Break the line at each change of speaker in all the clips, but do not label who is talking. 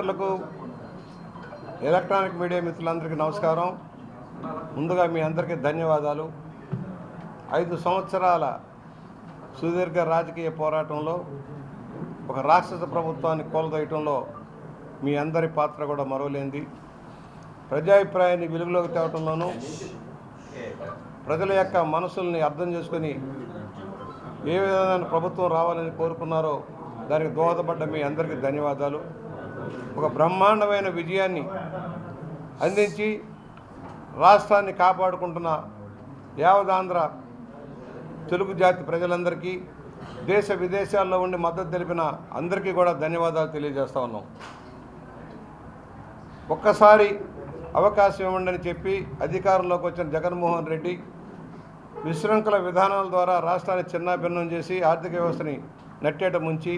మిత్రులకు electronic media మిత్రులందరికీ నమస్కారం. ముందుగా మీ అందరికీ ధన్యవాదాలు. ఐదు సంవత్సరాల సుదీర్ఘ రాజకీయ పోరాటంలో ఒక రాక్షస ప్రభుత్వాన్ని కూలదోయటంలో మీ అందరి పాత్ర కూడా మరవలేంది. ప్రజాభిప్రాయాన్ని వెలుగులోకి తేవటంలోనూ ప్రజల యొక్క మనసుల్ని అర్థం చేసుకొని ఏ విధమైన ప్రభుత్వం రావాలని కోరుకున్నారో దానికి దోహదపడ్డ మీ అందరికీ ధన్యవాదాలు. ఒక బ్రహ్మాండమైన విజయాన్ని అందించి రాష్ట్రాన్ని కాపాడుకుంటున్న యావదాంధ్ర తెలుగు జాతి ప్రజలందరికీ దేశ విదేశాల్లో ఉండి మద్దతు తెలిపిన అందరికీ కూడా ధన్యవాదాలు తెలియజేస్తా ఉన్నాం. ఒక్కసారి అవకాశం ఇవ్వండి అని చెప్పి అధికారంలోకి వచ్చిన జగన్మోహన్ రెడ్డి విశృంఖల విధానాల ద్వారా రాష్ట్రాన్ని చిన్నాభిన్నం చేసి ఆర్థిక వ్యవస్థని నట్టేట ముంచి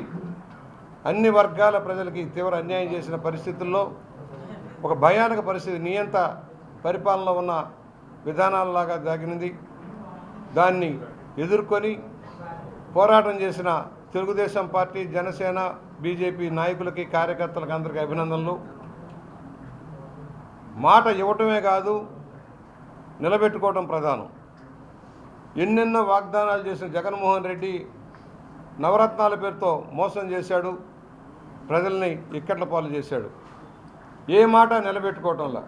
అన్ని వర్గాల ప్రజలకి తీవ్ర అన్యాయం చేసిన పరిస్థితుల్లో ఒక భయానక పరిస్థితి నియంత పరిపాలనలో ఉన్న విధానాలలాగా దాగినది. దాన్ని ఎదుర్కొని పోరాటం చేసిన తెలుగుదేశం పార్టీ జనసేన బీజేపీ నాయకులకి కార్యకర్తలకు అందరికీ అభినందనలు. మాట ఇవ్వటమే కాదు నిలబెట్టుకోవటం ప్రధానం. ఎన్నెన్నో వాగ్దానాలు చేసిన జగన్మోహన్ రెడ్డి నవరత్నాల పేరుతో మోసం చేశాడు. ప్రజల్ని ఇక్కట్ల పాలు చేశాడు. ఏ మాట నిలబెట్టుకోవటంలా?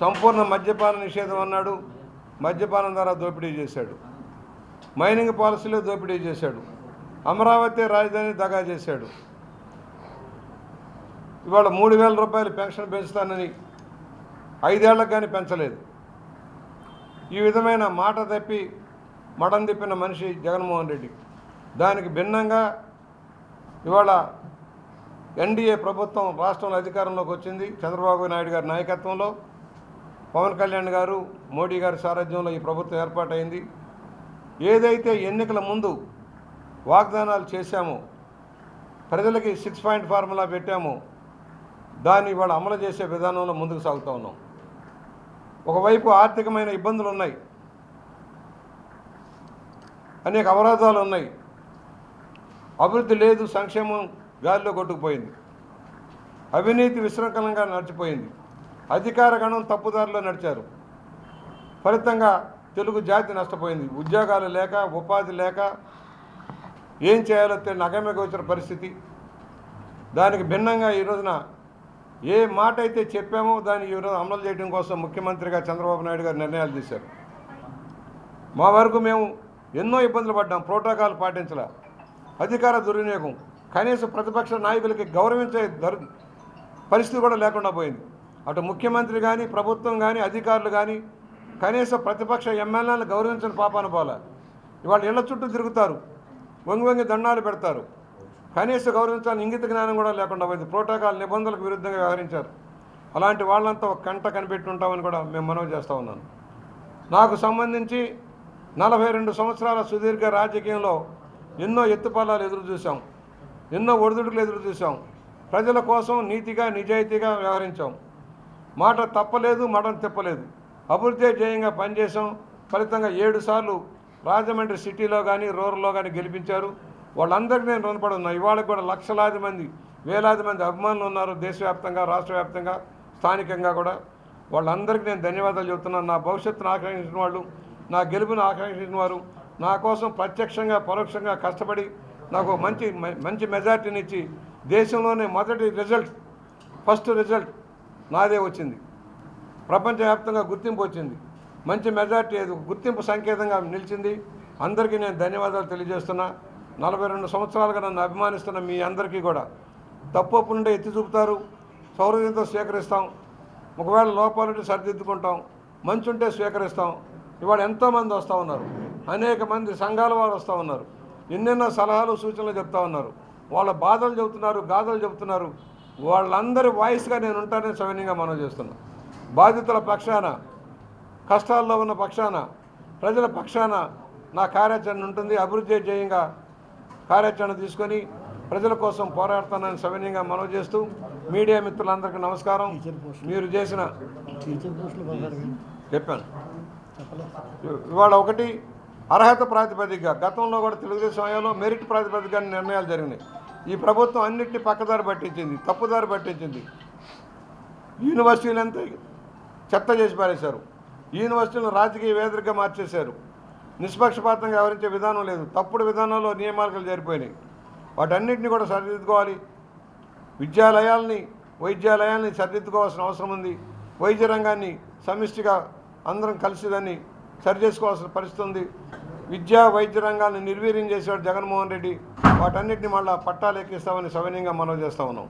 సంపూర్ణ మద్యపాన నిషేధం అన్నాడు. మద్యపానం ద్వారా దోపిడీ చేశాడు. మైనింగ్ పాలసీలో దోపిడీ చేశాడు. అమరావతి రాజధాని దగా చేశాడు. ఇవాళ మూడు వేల రూపాయలు పెన్షన్ పెంచుతానని ఐదేళ్ళకు కానీ పెంచలేదు. ఈ విధమైన మాట తప్పి మడం తిప్పిన మనిషి జగన్మోహన్ రెడ్డి. దానికి భిన్నంగా ఇవాళ ఎన్డీఏ ప్రభుత్వం రాష్ట్రంలో అధికారంలోకి వచ్చింది. చంద్రబాబు నాయుడు గారి నాయకత్వంలో పవన్ కళ్యాణ్ గారు మోడీ గారి సారథ్యంలో ఈ ప్రభుత్వం ఏర్పాటైంది. ఏదైతే ఎన్నికల ముందు వాగ్దానాలు చేశామో ప్రజలకి సిక్స్ పాయింట్ ఫార్ములా పెట్టామో దాన్ని ఇవాళ అమలు చేసే విధానంలో ముందుకు సాగుతూ ఉన్నాం. ఒకవైపు ఆర్థికమైన ఇబ్బందులు ఉన్నాయి. అనేక అవరోధాలు ఉన్నాయి. అభివృద్ధి లేదు సంక్షేమం గాలిలో కొట్టుకుపోయింది. అవినీతి విశృంఖలంగా నడిచిపోయింది. అధికార గణం తప్పుదారిలో నడిచారు. ఫలితంగా తెలుగు జాతి నష్టపోయింది. ఉద్యోగాలు లేక ఉపాధి లేక ఏం చేయాలో తెలియని అగమ్యకు పరిస్థితి. దానికి భిన్నంగా ఈ రోజున ఏ మాట అయితే చెప్పామో దాన్ని ఈరోజు అమలు చేయడం కోసం ముఖ్యమంత్రిగా చంద్రబాబు నాయుడు గారు నిర్ణయాలు తీశారు. మా వరకు మేము ఎన్నో ఇబ్బందులు పడ్డాం. ప్రోటోకాల్ పాటించలే. అధికార దుర్వినియోగం. కనీసం ప్రతిపక్ష నాయకులకి గౌరవించే దర్ పరిస్థితి కూడా లేకుండా పోయింది. అటు ముఖ్యమంత్రి కానీ ప్రభుత్వం కానీ అధికారులు కానీ కనీసం ప్రతిపక్ష ఎమ్మెల్యేలను గౌరవించిన పాపాన పోల. ఇవాళ ఇళ్ళ చుట్టూ తిరుగుతారు. వంగి వంగి దండాలు పెడతారు. కనీస గౌరవించాలని ఇంగిత జ్ఞానం కూడా లేకుండా పోయింది. ప్రోటోకాల్ నిబంధనలకు విరుద్ధంగా వ్యవహరించారు. అలాంటి వాళ్ళంతా ఒక కంట కనిపెట్టి ఉంటామని కూడా మేము మనవి చేస్తూ ఉన్నాను. నాకు సంబంధించి నలభై రెండు సంవత్సరాల సుదీర్ఘ రాజకీయంలో ఎన్నో ఎత్తుపల్లాలు ఎదురు చూసాం ఎన్నో ఒడిదుడుకులు ఎదురు చూసాం ప్రజల కోసం నీతిగా నిజాయితీగా వ్యవహరించాం. మాట తప్పలేదు మటం తిప్పలేదు. అభివృద్ధి జయంగా పనిచేసాం ఫలితంగా ఏడుసార్లు రాజమండ్రి సిటీలో కానీ రూరల్లో కానీ గెలిపించారు. వాళ్ళందరికీ నేను రుణపడి ఉన్నా. ఇవాళ కూడా లక్షలాది మంది వేలాది మంది అభిమానులు ఉన్నారు దేశవ్యాప్తంగా రాష్ట్ర వ్యాప్తంగా స్థానికంగా కూడా. వాళ్ళందరికీ నేను ధన్యవాదాలు చెబుతున్నాను నా భవిష్యత్తును ఆకాంక్షించిన వాళ్ళు నా గెలుపును ఆకాంక్షించిన వారు నా కోసం ప్రత్యక్షంగా పరోక్షంగా కష్టపడి నాకు మంచి మంచి మెజార్టీని ఇచ్చి దేశంలోనే మొదటి రిజల్ట్ ఫస్ట్ రిజల్ట్ నాదే వచ్చింది. ప్రపంచవ్యాప్తంగా గుర్తింపు వచ్చింది. మంచి మెజార్టీ అది గుర్తింపు సంకేతంగా నిలిచింది. అందరికీ నేను ధన్యవాదాలు తెలియజేస్తున్నా. నలభై రెండు సంవత్సరాలుగా నన్ను అభిమానిస్తున్న మీ అందరికీ కూడా. తప్పు నుండి ఎత్తి చూపుతారు. సౌరవ్యంతో స్వీకరిస్తాం. ఒకవేళ లోపాలుంటే సరిదిద్దుకుంటాం. మంచి ఉంటే స్వీకరిస్తాం. ఇవాళ ఎంతోమంది వస్తూ ఉన్నారు. అనేక మంది సంఘాల వారు వస్తూ ఉన్నారు. ఎన్నెన్నో సలహాలు సూచనలు చెప్తా ఉన్నారు. వాళ్ళ బాధలు చెబుతున్నారు గాథలు చెబుతున్నారు. వాళ్ళందరి వాయిస్గా నేను ఉంటానని సవినీయంగా మనం చేస్తున్నాను బాధితుల పక్షాన కష్టాల్లో ఉన్న పక్షాన ప్రజల పక్షాన నా కార్యాచరణ ఉంటుంది. అభివృద్ధి జయంగా కార్యాచరణ తీసుకొని ప్రజల కోసం పోరాడతానని సవినీయంగా మనవి చేస్తూ మీడియా మిత్రులందరికీ నమస్కారం. మీరు చేసిన చెప్పాను. ఇవాళ ఒకటి అర్హత ప్రాతిపదికగా గతంలో కూడా తెలుగుదేశం హయాంలో మెరిట్ ప్రాతిపదికగా నిర్ణయాలు జరిగినాయి. ఈ ప్రభుత్వం అన్నింటినీ పక్కదారి పట్టించింది తప్పుదారి పట్టించింది. యూనివర్సిటీలంతా చెత్త చేసి పారేశారు. యూనివర్సిటీలను రాజకీయ వేదికగా మార్చేశారు. నిష్పక్షపాతంగా వ్యవహరించే విధానం లేదు. తప్పుడు విధానంలో నియమాలు జరిపోయినాయి. వాటన్నిటిని కూడా సరిదిద్దుకోవాలి. విద్యాలయాల్ని వైద్యాలయాల్ని సరిదిద్దుకోవాల్సిన అవసరం ఉంది. వైద్య రంగాన్ని సమిష్టిగా అందరం కలిసి దాన్ని సరిచేసుకోవాల్సిన పరిస్థితి ఉంది. విద్యా వైద్య రంగాన్ని నిర్వీర్యం చేశాడు జగన్మోహన్ రెడ్డి. వాటన్నిటిని మళ్ళా పట్టాలు ఎక్కిస్తామని సవినయంగా మనవి చేస్తా ఉన్నాం.